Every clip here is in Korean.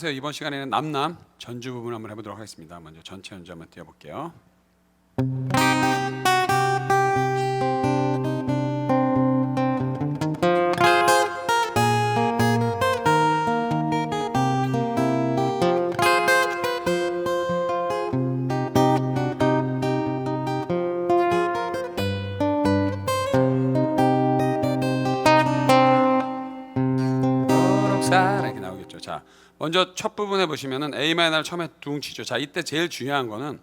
안녕하세요. 이번 시간에는 남남 전주 부분 한번 해보도록 하겠습니다. 먼저 전체 연주 한번 띄워볼게요. 먼저 첫 부분에 보시면은 A 마이너를 처음에 둥 치죠. 자, 이때 제일 중요한 거는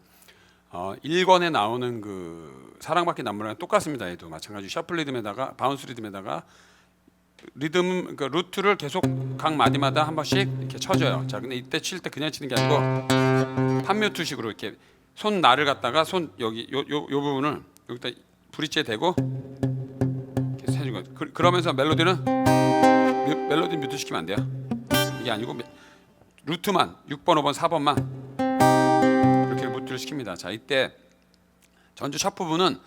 어, 1권에 나오는 그 사랑받기 남무랑 똑같습니다. 얘도 마찬가지 셔플 리듬에다가 바운스 리듬에다가 리듬 그 루트를 계속 각 마디마다 한 번씩 이렇게 쳐줘요. 자, 근데 이때 칠 때 그냥 치는 게 아니고 판묘투식으로 이렇게 손 날을 갖다가 손 여기 요 요 요 부분을 여기다 브릿지에 대고 계속 해준 거예요. 그, 그러면서 멜로디는 뮤- 멜로디 뮤트 시키면 안 돼요. 이게 아니고 메- 루트만 6번, 5번, 4번만 이렇게 뮤트를 시킵니다. 자, 이때 전주 첫 부분은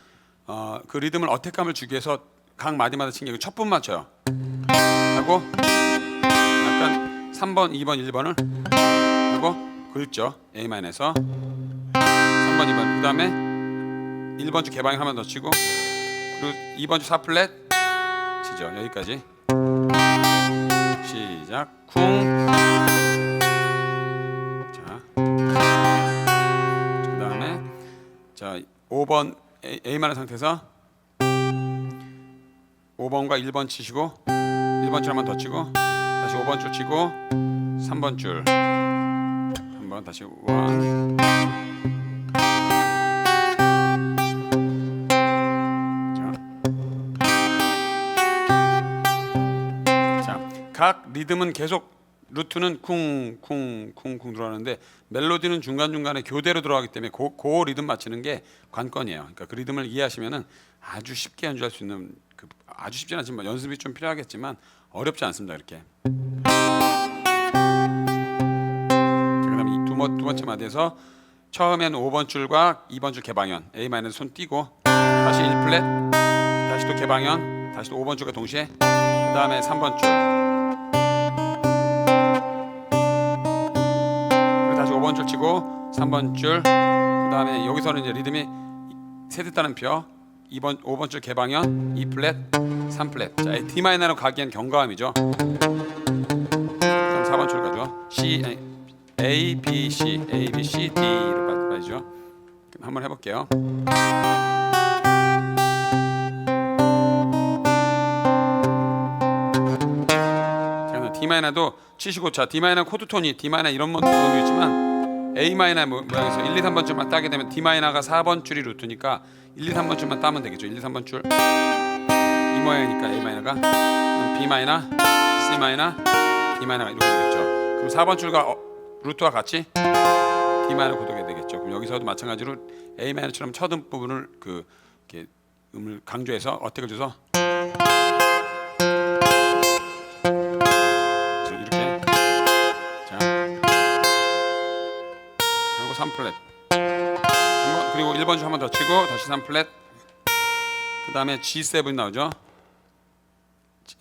어, 그 리듬을 어택감을 주기 위해서 각 마디마다 친게첫 부분만 쳐요. 하고 약간 3번, 2번, 1번을 하고 긁죠. A 마이너에서 3번, 2번 그 다음에 1번 주 개방을 하면 더 치고 그리고 2번 주 4플랫 치죠. 여기까지. 시작 쿵. 5번 A, 마는 상태에서 5번과 1번 치시고 1번 줄 한 번 더 치고 다시 5번 줄 치고 3번 줄 한 번 다시 원 자. 자, 각 리듬은 계속 루트는 쿵쿵쿵쿵 들어가는데 멜로디는 중간 중간에 교대로 들어가기 때문에 그, 그 리듬 맞추는 게 관건이에요. 그러니까 그 리듬을 이해하시면은 아주 쉽게 연주할 수 있는 그 아주 쉽지 않지만 연습이 좀 필요하겠지만 어렵지 않습니다. 이렇게. 자, 그다음에 번- 두 번째 마디에서 처음엔 5번 줄과 2번 줄 개방현 A 마이너스 손 띄고 다시 1 플랫 다시 또 개방현 다시 또 5번 줄과 동시에 그 다음에 3번 줄 치고 3번 줄 그다음에 여기서는 이제 리듬이 세대 따는 표. 2번 5번 줄 개방현 2 플랫 3 플랫. 자 D 마이너로 가기엔 경과음이죠. 그럼 4번 줄 가죠. C A B C A B C D로 그럼 한번 해볼게요. 자, D 마이너도 치시고 자 D 마이너 코드 톤이 D 마이너 이런 모양이 있지만 A 마이너 모- 모양에서 1, 2, 3번 줄만 따게 되면 D 마이너가 4번 줄이 루트니까 1, 2, 3번 줄만 따면 되겠죠. 1, 2, 3번 줄. 이 모양이니까 A 마이너가 B 마이너, C 마이너, D 마이너가 이렇게 되겠죠. 그럼 4번 줄과 어, 루트와 같이 D 마이너 고르게 되겠죠. 그럼 여기서도 마찬가지로 A 마이너처럼 첫음 부분을 그 이렇게 음을 강조해서 어택을 줘서 3 플랫 한번 그리고 1번 줄 한 번 더 치고 다시 3 플랫 그 다음에 G7 나오죠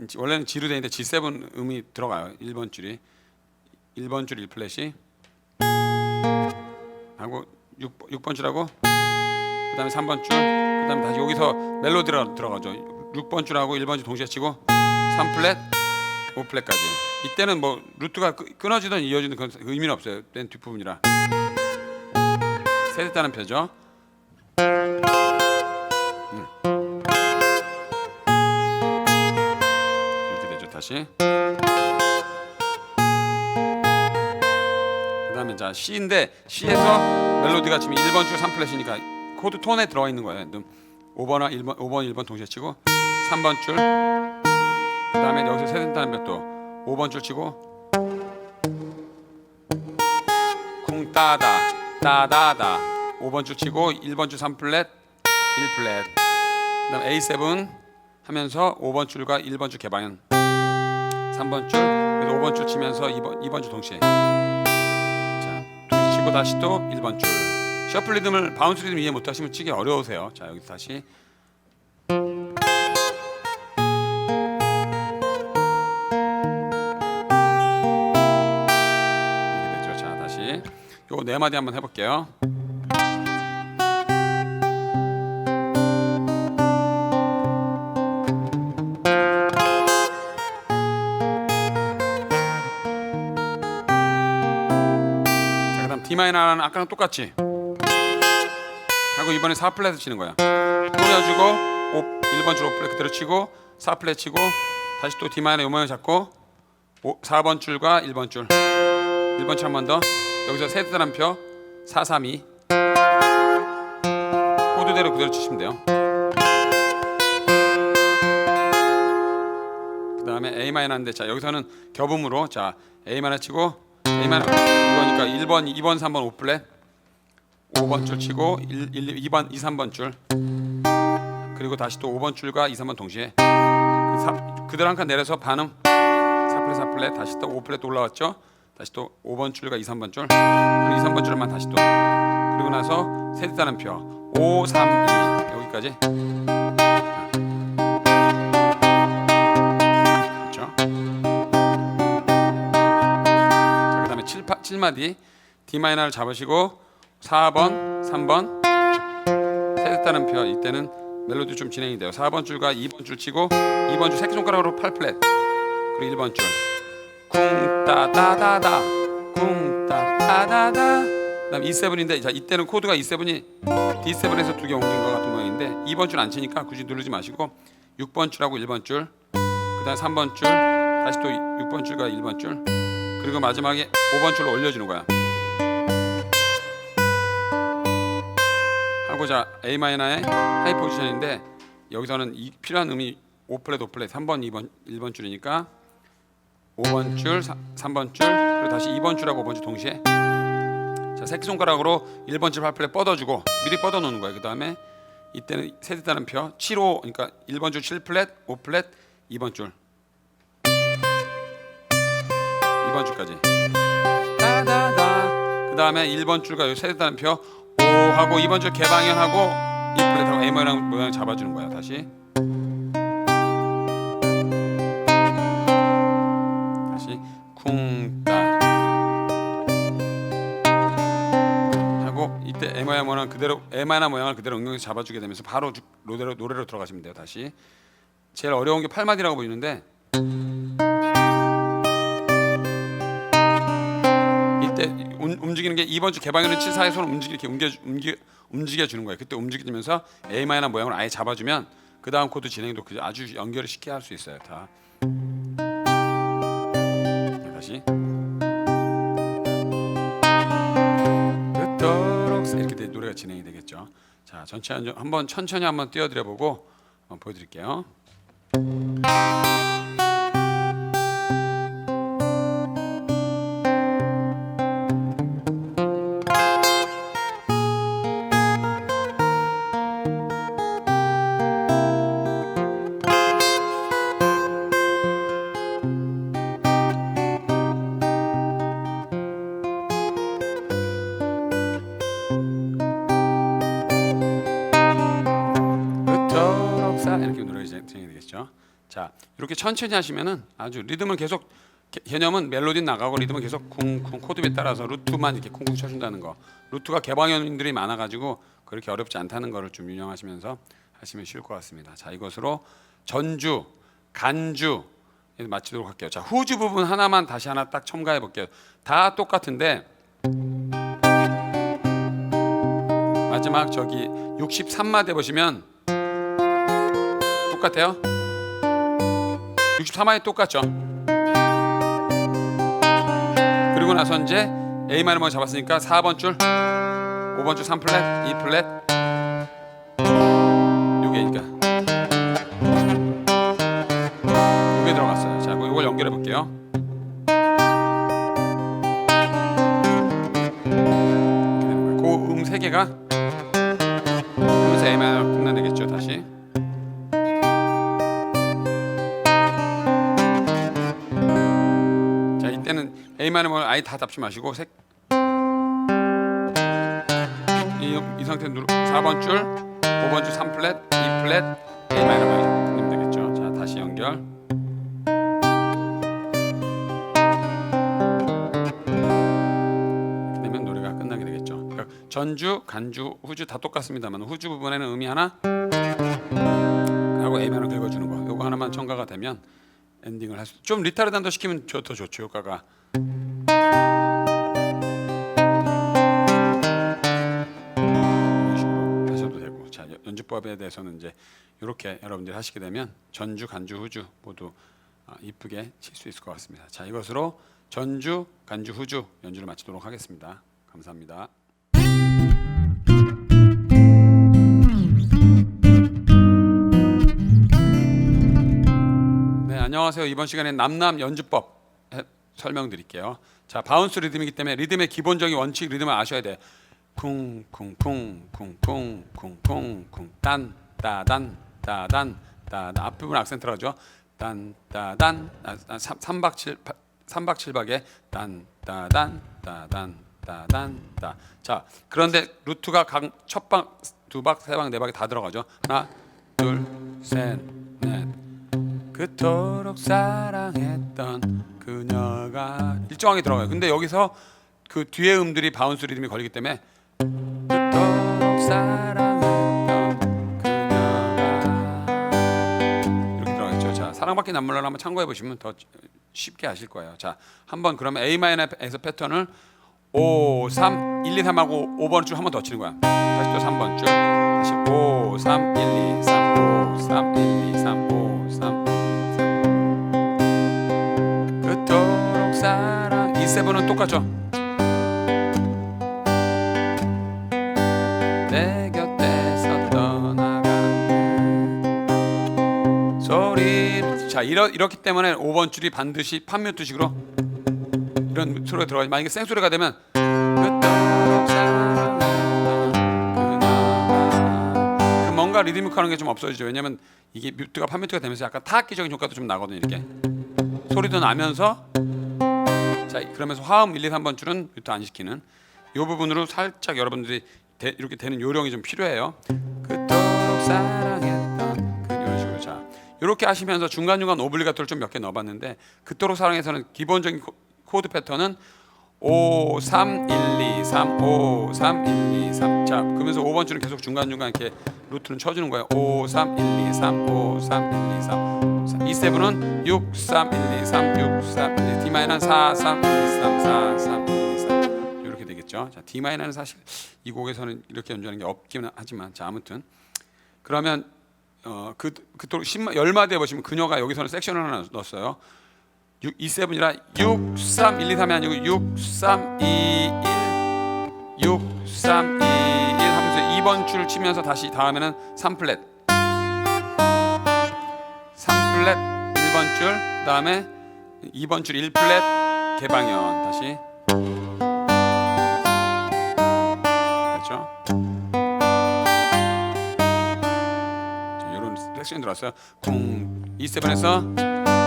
지- 원래는 G로 되어 있는데 G7 음이 들어가요 1번 줄이 1번 줄 1플랫이 하고 6, 6번 줄하고 그 다음에 3번 줄, 그 다음에 다시 여기서 멜로디가 들어가죠. 6번 줄하고 1번 줄 동시에 치고 3 플랫, 5 플랫까지. 이때는 뭐 루트가 끄- 끊어지든 이어지든 그건 의미는 없어요. 맨 뒷부분이라. 세대 따는 표죠. 음. 이렇게 되죠. 다시. 그다음에 자 C인데 C에서 멜로디가 지금 1번 줄 3플랫이니까 코드 톤에 들어가 있는 거예요. 5번과 1번 5번 1번 동시에 치고 3번 줄 그다음에 여기서 세든다는 몇도 5번 줄 치고 쿵 따다 따다다 5번 줄 치고 1번 줄 3플랫 1플랫 그다음 A7 하면서 5번 줄과 1번 줄 개방은 3번 줄 그래서 5번 줄 치면서 2번 2번 줄 동시에 자, 둘 치고 다시 또 1번 줄. 셔플 리듬을 바운스 리듬 이해 못하시면 치기 어려우세요. 자, 여기 다시. 요거 네 마디 한번 해볼게요. 자, 그다음 D 마이너는 아까랑 똑같이 하고 이번에 4 플랫을 치는 거야. 돌려주고 5, 1번 줄 5플랫 그대로 치고 4 플랫 치고 다시 또 D 마이너 요 모양 잡고 5, 4번 줄과 1번 줄 1번 줄 한 번 더 여기서 세트 단표 4, 3, 2 코드대로 그대로 치시면 돼요. 그 다음에 A 마이너인데 자 여기서는 겹음으로 자 A 마이너 치고 A 마이너 이거니까 1번, 2번, 3번 5 플랫. 5번 줄 치고 1, 1, 2번, 2, 3번 줄. 그리고 다시 또 5번 줄과 2, 3번 동시에. 그 사, 그대로 한 칸 내려서 반음 4플랫 4플랫 다시 또 5플랫 또 올라왔죠 다시 또 5번 줄과 2, 3번 줄. 그리고 2, 3번 줄만 다시 또. 그리고 나서 세트 단음표. 5, 3, 2 여기까지. 그렇죠? 자, 그다음에 7, 8, 7마디. D 마이너를 잡으시고 4번, 3번. 세트 단음표. 이때는 멜로디 좀 진행이 돼요. 4번 줄과 2번 줄 치고 2번 줄 새끼 손가락으로 8 플랫. 그리고 1번 줄. 쿵 따다다다 쿵따다다다 그다음 E7인데 자 이때는 코드가 E7이 D7에서 두 개 옮긴 것 같은 모양인데 2번 줄 안 치니까 굳이 누르지 마시고 6번 줄하고 1번 줄 그다음 3번 줄 다시 또 6번 줄과 1번 줄 그리고 마지막에 5번 줄로 올려주는 거야. 하고 자 A 마이너의 하이 포지션인데 여기서는 이 필요한 음이 5플랫 5플랫 3번 2번 1번 줄이니까 5번 줄 3 번 줄 그리고 다시 2번 줄하고 5번 줄 동시에. 자 새끼손가락으로 1번 줄 8플랫 뻗어주고 미리 뻗어 놓는 거예요. 그 다음에 이때는 세트 단음표 7호 그러니까 1번 줄 7플랫 5플랫 2번 줄. 2번 줄까지. 따다다. 그 다음에 1번 줄과 요 세트 단음표 5 하고 2번 줄 개방현하고 이 플랫하고 A 모양 모양 잡아 주는 거야 다시 그대로 A 마이너 모양을 그대로 응용해서 잡아주게 되면서 바로 주- 노래로 노래로 들어가시면 돼요 다시 제일 어려운 게 8마디라고 보이는데 이때 움- 움직이는 게 2번 주 개방현은 7, 4의 손을 움직이 이렇게 움겨 움기, 움직여 주는 거예요. 그때 움직이면서 A 마이너 모양을 아예 잡아주면 그 다음 코드 진행도 그 아주 연결을 쉽게 할 수 있어요. 다 진행이 되겠죠. 자 전체 한- 한번 천천히 한번 띄워드려 보고 어, 보여드릴게요. 이렇게 노래가 진행- 진행이 되겠죠. 자 이렇게 천천히 하시면은 아주 리듬을 계속 개- 개념은 멜로디 나가고 리듬은 계속 쿵쿵 코드에 따라서 루트만 이렇게 쿵쿵 쳐준다는 거. 루트가 개방현들이 많아가지고 그렇게 어렵지 않다는 거를 좀 유념하시면서 하시면 쉬울 것 같습니다. 자 이것으로 전주, 간주 마치도록 할게요. 자 후주 부분 하나만 다시 하나 딱 첨가해 볼게요. 다 똑같은데 마지막 저기 63마디 보시면 똑같아요. 63마디 똑같죠. 그리고 나서 이제 A 마이너 뭐 잡았으니까 4번 줄, 5번 줄 3플랫, 2플랫. 요게니까 요게 들어갔어요. 자, 이걸 연결해 볼게요. A 마이너 뭐 아예 다 잡지 마시고 색 이, 이 상태 누르 4번 줄, 5번 줄 3플랫, 2플랫, A 마이너만 되면 되겠죠. 자 다시 연결. 되면 노래가 끝. 전주, 간주, 후주 다 똑같습니다만 후주 부분에는 음이 하나 하고 A 마이너 긁어주는 거. 요거 하나만 첨가가 되면 엔딩을 할 수. 좀 리타르단도 시키면 저- 더 좋죠 효과가. 하셔도 되고. 자 연- 연주법에 대해서는 이제 이렇게 여러분들이 하시게 되면 전주, 간주, 후주 모두 아, 이쁘게 칠 수 있을 것 같습니다. 자 이것으로 전주, 간주, 후주 연주를 마치도록 하겠습니다. 감사합니다. 네, 안녕하세요. 이번 시간에 남남 연주법 해- 설명드릴게요. 자, 바운스 리듬이기 때문에 리듬의 기본적인 원칙 리듬을 아셔야 돼. 쿵쿵쿵쿵쿵쿵쿵쿵쿵 딴 따단 따단 앞부분 악센트로 하죠. 딴 따단 아, 아, 삼- 삼박칠 파- 삼박칠박에 딴 따단 따단 따단 따. 자, 그런데 루트가 각 첫박, 두박, 세 박, 네 박에 다 들어가죠. 하나, 둘, 셋, 넷. 그토록 사랑했던 그녀가 일정하게 들어가요. 근데 여기서 그 뒤에 음들이 바운스 리듬이 걸리기 때문에 그토록 사랑했던 그녀가 이렇게 들어가겠죠. 자, 사랑받기 남물러를 한번 참고해 보시면 더 쉽게 아실 거예요. 자, 한번 그러면 A 마이너에서 패턴을 5, 3, 1, 2, 3하고 5번 줄 한 번 더 치는 거야. 다시 또 3번 줄. 다시 5, 3, 1, 2, 3, 5, 3, 1, 2, 세븐은 똑같죠. 내 곁에서 떠나간 소리. 자 이러, 이렇기 때문에 5번 줄이 반드시 판뮤트식으로 이런 소리가 들어가지 만약에 생소리가 되면 뭔가 리드미컬한 게좀 없어지죠. 왜냐면 이게 뮤트가 판뮤트가 되면서 약간 타악기적인 효과도 좀 나거든요 이렇게. 소리도 나면서 자 그러면서 화음 1, 2, 3번 줄은 뮤트 안 시키는 이 부분으로 살짝 여러분들이 대- 이렇게 되는 요령이 좀 필요해요. 그토록 사랑했던 그 이런 식으로 자 이렇게 하시면서 중간 중간 오블리가토를 좀 몇 개 넣어봤는데 그토록 사랑해서는 기본적인 코, 코드 패턴은 5, 3, 1, 2, 3, 5, 3, 1, 2, 3. 자, 그러면서 5번 줄은 계속 중간 중간 이렇게 루트는 쳐 주는 거예요. 5, 3, 1, 2, 3, 5, 3, 1, 2, 3. 이 세븐은 6, 3, 1, 2, 3, 6, 3, 1, 2. D 마이너는 4, 3, 1, 2, 3, 4, 3, 1, 2, 3. 이렇게 되겠죠. 자, D 마이너는 사실 이 곡에서는 이렇게 연주하는 게 없기는 하지만 자 아무튼 그러면 어그 그토록 10마, 열마디에 보시면 그녀가 여기서는 섹션을 하나 넣었어요. 6, 2, 7이라 6, 3, 1, 2, 3이 아니고 6, 3, 2, 1 6, 3, 2, 1 하면서 2번 줄 치면서 다시 다음에는 3플랫. 3플랫 1번 줄 그다음에 2번 줄 1플랫 개방현. 다시. 이런 섹션이 들어왔어요. 쿵 E7에서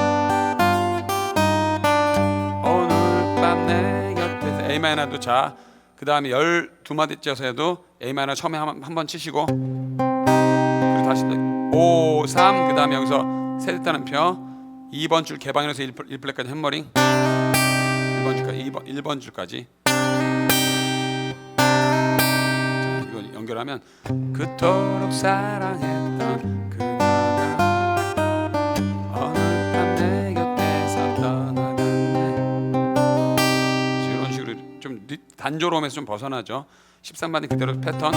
A 마이너도 자. 그 다음에 열 두 마디째에서 해도 A 마이너 처음에 한번 치시고. 그리고 다시 5, 3, 그 다음에 여기서 세됐다는 표. 2번 줄 개방해서 1, 1플랫까지 햄머링. 1번 줄까지? 2번, 1번 줄까지? 자, 이걸 연결하면 그토록 사랑했던 단조로움에서 좀 벗어나죠. 13반이 그대로 패턴.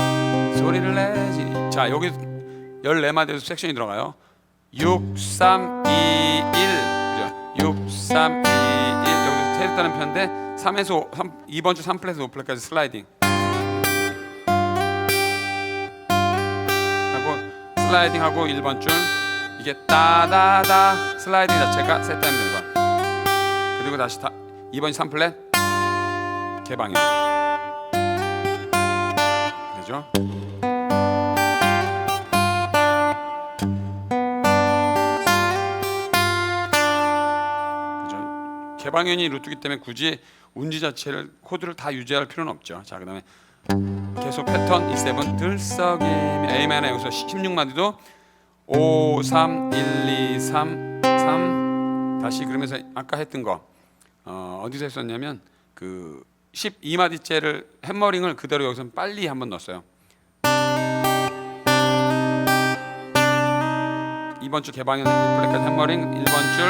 소리를 내지. 자 여기 14마디에서 섹션이 들어가요. 6, 3, 2, 1 그죠? 6, 3, 2, 1 여기서 테랬다는 편인데 3에서 3, 2번 주 3플랫에서 5플랫까지 슬라이딩. 하고 슬라이딩 하고 1번 줄. 이게 따다다 슬라이딩 자체가 세타임 들과 그리고 다시 다 2번 3플랫 개방이요 되죠? 개방현이 루트기 때문에 굳이 운지 자체를 코드를 다 유지할 필요는 없죠. 자 그다음에 계속 패턴 E7 들썩이며 A 마이너 여기서 16마디도 5 3 1 2 3 3 다시 그러면서 아까 했던 거 어, 어디서 했었냐면 그 12마디째를 해머링을 그대로 여기서 빨리 한번 넣었어요. 이번 주 개방에는 1플랫까지 해머링 1번 줄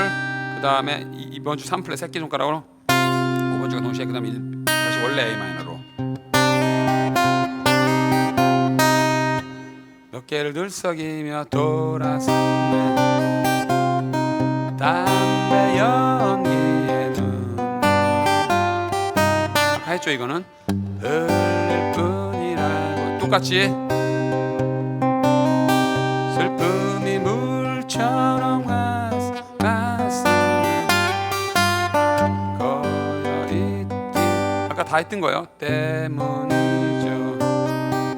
그다음에 이- 이번 주 3플랫 새끼 손가락으로 5번 주가 동시에 그다음에 일- 다시 원래 A 마이너로 몇 개를 들썩이며 돌아섰네 했죠 이거는? 흘릴 뿐이라고. 똑같이. 슬픔이 물처럼 가슴에 거여있기 아까 다 했던 거예요. 때문이죠.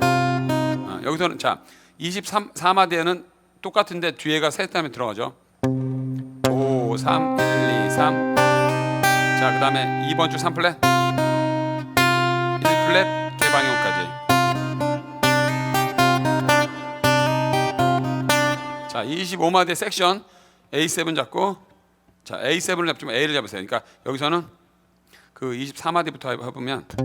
아, 여기서는 자 23마디에는 똑같은데 뒤에가 셋 다음에 들어가죠. 5 3 1 2 3 자, 그 다음에 2번 줄 3플랫 1 플랫 개방형까지 자, 25마디 섹션 A7 잡고 자, A7을 잡지만 A를 잡으세요. 그러니까 여기서는 그 24마디부터 해 보면 자,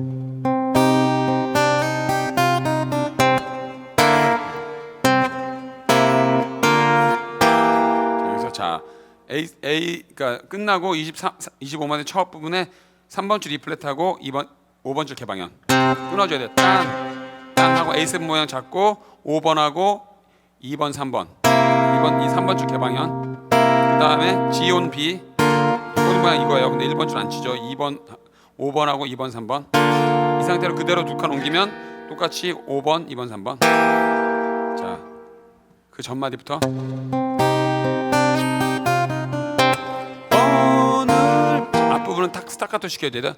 여기서 자 A A 그러니까 끝나고 23 25마디 첫 부분에 3번 줄 E 플랫하고 2번 5번 줄 개방현 끊어줘야 돼. 땅, 땅 하고 A7 모양 잡고 5번하고 2번, 3번, 2번 이 3번 줄 개방현. 그 다음에 G on B 이건 모양 이거예요. 근데 1번 줄 안 치죠. 2번, 5번하고 2번, 3번 이 상태로 그대로 두 칸 옮기면 똑같이 5번, 2번, 3번. 자, 그 전 마디부터. 오늘 앞부분은 탁 스타카토 시켜야 돼요.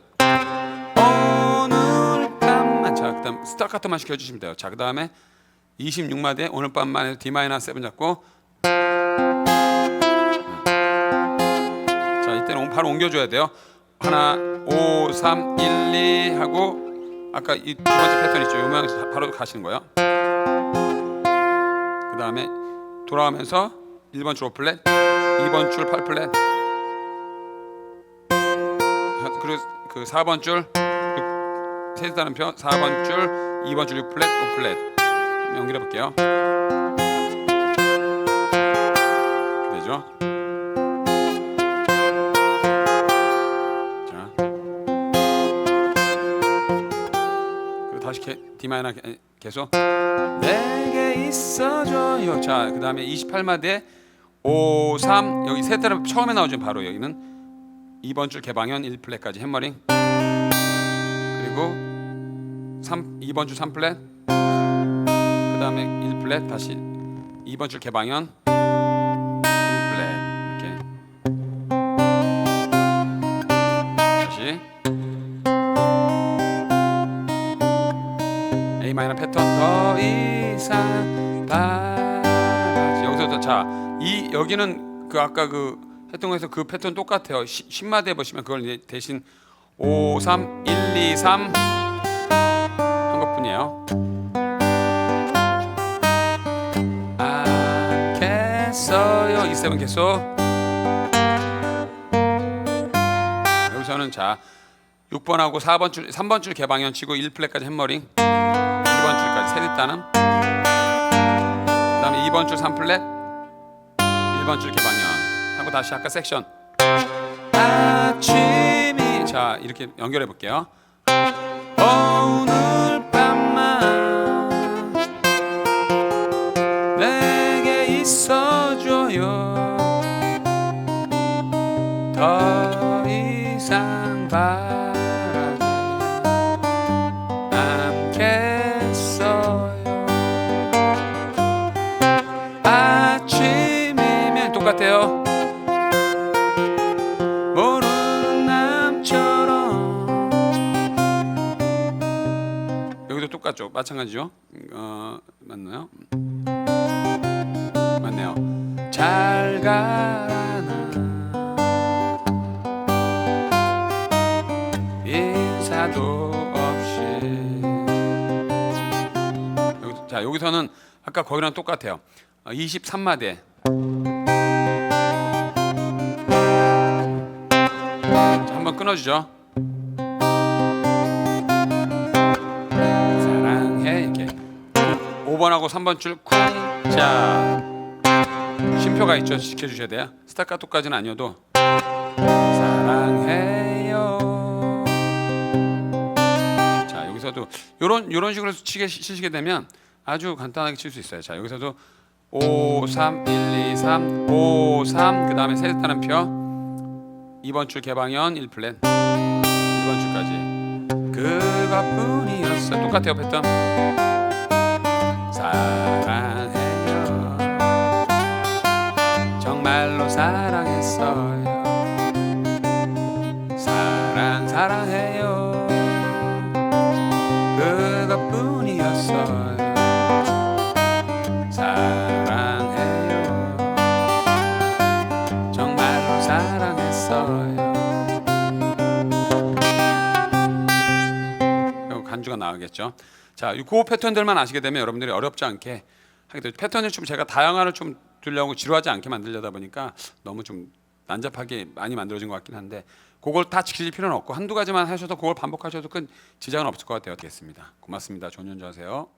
그다음 스타카토만 시켜 주시면 돼요. 자 그다음에 26마디에 오늘 밤만 해서 D 마이너 7 잡고 자 이때는 바로 옮겨 줘야 돼요. 하나 5 3 1 2 하고 아까 이 두 번째 패턴 있죠. 요 모양에서 바로 가시는 거예요. 그 다음에 돌아오면서 1번 줄 5플랫 2번 줄 8플랫 그리고 그 4번 줄 다는 편 4번 줄 2번 줄 6플랫 5플랫. 연결해 볼게요. 되죠? 자. 그리고 다시 개, D 마이너 개- 계속. 내게 있어줘요. 자그 다음에 28마디에 5 3 여기 세 따라 처음에 나오죠 바로 여기는. 2번 줄 개방현 1플랫까지 해머링. 그리고 3 2번 줄 3플랫 그 다음에 1플랫 다시 2번 줄 개방현 1플랫 이렇게. 다시. A 마이너 패턴 더 이상 바라지. 여기서부터 자이 여기는 그 아까 그 했던 거에서 그 패턴 똑같아요. 10마디에 보시면 그걸 이제 대신 5 3 1 2 3 한 것뿐이에요. 않겠어요. 이 세븐 계속. 여기서는 자 6번하고 4번 줄 3번 줄 개방현 치고 1플랫까지 햄머링 2번 줄까지 세뒷 단음 그다음에 2번 줄 3플랫 1번 줄 개방현. 하고 다시 아까 섹션. 아침이 자 이렇게 연결해 볼게요. 오 있어줘요. 더 이상 바라지 않겠어요. 아침이면 똑같아요. 모르는 남처럼. 여기도 똑같죠? 마찬가지죠? 어, 맞나요 같네요. 잘 가나 인사도 없이 자 여기서는 아까 거기랑 똑같아요. 어, 23마대 한번 끊어주죠. 사랑해 이렇게 5번하고 3번 줄 쿵짝. 쉼표가 있죠. 지켜 주셔야 돼요. 스타카토까지는 아니어도 사랑해요. 자, 여기서도 요런 요런 식으로 치게 치시게 되면 아주 간단하게 칠 수 있어요. 자, 여기서도 5 3 1 2 3 5 3 그다음에 세 타는 표 2번 줄 개방현 1플랫 1번 줄까지 그것뿐이었어 똑같아요 패턴 사랑 나오겠죠. 자, 이 그 패턴들만 아시게 되면 여러분들이 어렵지 않게 하게 되죠. 패턴을 좀 제가 다양한을 좀 두려고 지루하지 않게 만들려다 보니까 너무 좀 난잡하게 많이 만들어진 것 같긴 한데 그걸 다 지킬 필요는 없고 한두 가지만 하셔도 그걸 반복하셔도 큰 지장은 없을 것 같아요. 되겠습니다. 고맙습니다. 좋은 연주 하세요.